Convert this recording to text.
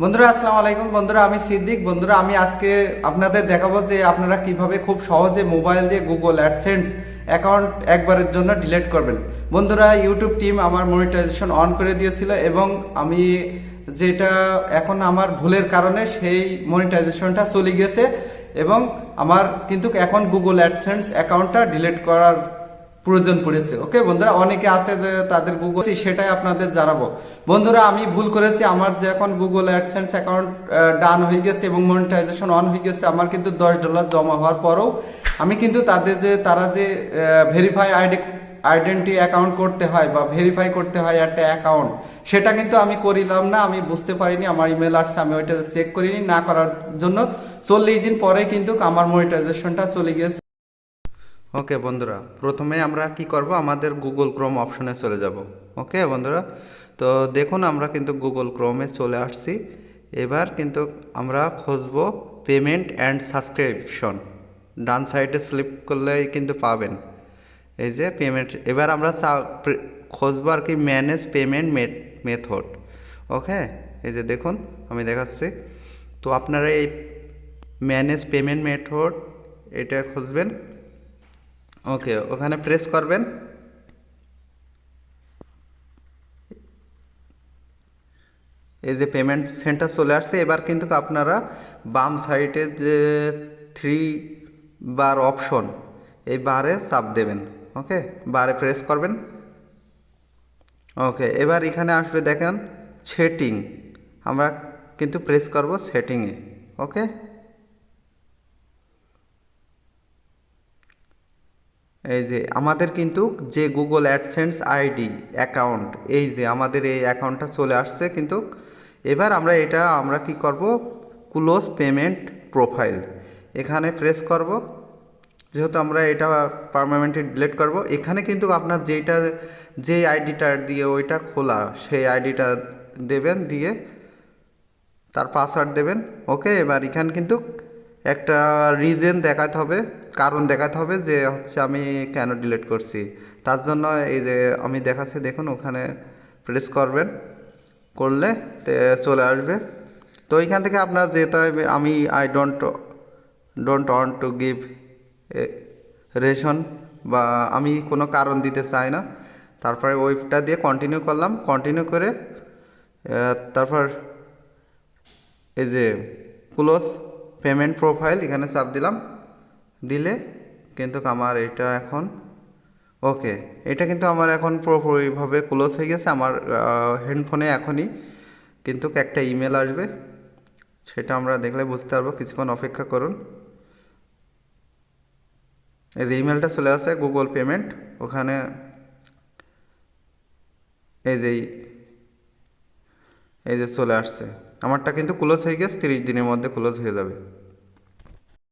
বন্ধুরা, আসসালামু আলাইকুম। বন্ধুরা, আমি সিদ্দিক। বন্ধুরা, আমি আজকে আপনাদের দেখাবো যে আপনারা কীভাবে খুব সহজে মোবাইল দিয়ে গুগল অ্যাডসেন্স অ্যাকাউন্ট একবারের জন্য ডিলিট করবেন। বন্ধুরা ইউটিউব টিম আমার মনিটাইজেশন অন করে দিয়েছিল এবং আমি যেটা এখন আমার ভুলের কারণে সেই মনিটাইজেশনটা চলে গেছে এবং আমার কিন্তু এখন গুগল অ্যাডসেন্স অ্যাকাউন্টটা ডিলিট করার প্রয়োজন পড়েছে। ওকে বন্ধুরা, অনেকে আছে যে তাদের গুগল সেটাই আপনাদের জানাব। বন্ধুরা, আমি ভুল করেছি, আমার যে এখন গুগল অ্যাডসেন্স অ্যাকাউন্ট ডান হয়ে গেছে এবং মনিটাইজেশন অন হয়ে গেছে, আমার কিন্তু দশ ডলার জমা হওয়ার পরেও আমি কিন্তু তাদের যে, তারা যে ভেরিফাই আইডি আইডেন্টি অ্যাকাউন্ট করতে হয় বা ভেরিফাই করতে হয় একটা অ্যাকাউন্ট সেটা কিন্তু আমি করিলাম না, আমি বুঝতে পারিনি, আমার ইমেল আসছে, আমি ওইটা চেক করিনি, না করার জন্য চল্লিশ দিন পরে কিন্তু আমার মনিটাইজেশনটা চলে গেছে ওকে বন্ধুরা, প্রথমে আমরা কি করব? আমাদের গুগল ক্রোম অপশনে চলে যাব। ওকে বন্ধুরা, তো দেখুন আমরা কিন্তু গুগল ক্রোমে চলে আসছি। এবার কিন্তু আমরা খুঁজব পেমেন্ট অ্যান্ড সাবস্ক্রিপশন ডান সাইডে স্লিপ করলেই কিন্তু পাবেন। এই যে পেমেন্ট এবার আমরা খুঁজবো আর কি ম্যানেজ পেমেন্ট মেথড ওকে এই যে দেখুন, আমি দেখাচ্ছি। তো আপনারা এই ম্যানেজ পেমেন্ট মেথড এটা খুঁজবেন। ওকে ওখানে প্রেস করবেন। এই যে পেমেন্ট সেন্টার চলে আসছে, এবার কিন্তু আপনারা বাম সাইডে যে থ্রি বার অপশন এই বারে চাপ দেবেন ওকে বারে প্রেস করবেন। ওকে এবার এখানে আসবে দেখেন সেটিং আমরা কিন্তু প্রেস করব সেটিংয়ে ওকে এই যে আমাদের কিন্তু যে গুগল অ্যাডসেন্স আইডি অ্যাকাউন্ট এই যে আমাদের এই অ্যাকাউন্টটা চলে আসছে কিন্তু এবার আমরা এটা আমরা কি করব? ক্লোজ পেমেন্ট প্রোফাইল এখানে প্রেস করব। যেহেতু আমরা এটা পারমানেন্টলি ডিলিট করব, এখানে কিন্তু আপনার যেটা যে আইডিটা দিয়ে ওইটা খোলা, সেই আইডিটা দেবেন দিয়ে তার পাসওয়ার্ড দেবেন। ওকে এবার এখানে কিন্তু একটা রিজন দেখাতে হবে, কারণ দেখাতে হবে যে হচ্ছে আমি কেন ডিলিট করছি। তার জন্য এই যে আমি দেখাচ্ছি, দেখুন ওখানে প্রেস করবেন, করলে চলে আসবে। তো এইখান থেকে আপনার যেতে হবে, আমি I don't don't want to give ration বা আমি কোনো কারণ দিতে চাই না। তারপরে ওইটা দিয়ে কন্টিনিউ করলাম কন্টিনিউ করে তারপর এই যে ক্লোজ পেমেন্ট প্রোফাইল এখানে চাপ দিলাম। দিলে কিন্তু আমার এটা এখন ওকে এটা কিন্তু আমার এখন পুরোপুরিভাবে ক্লোজ হয়ে গেছে। আমার হেডফোনে এখনই কিন্তু একটা ইমেল আসবে। সেটা আমরা দেখলে বুঝতে পারব। কিছুক্ষণ অপেক্ষা করুন। এই যে ইমেলটা চলে আসে গুগল পেমেন্ট ওখানে এই যে এই যে চলে আসছে। আমারটা কিন্তু ক্লোজ হয়ে গেছে, তিরিশ দিনের মধ্যে ক্লোজ হয়ে যাবে।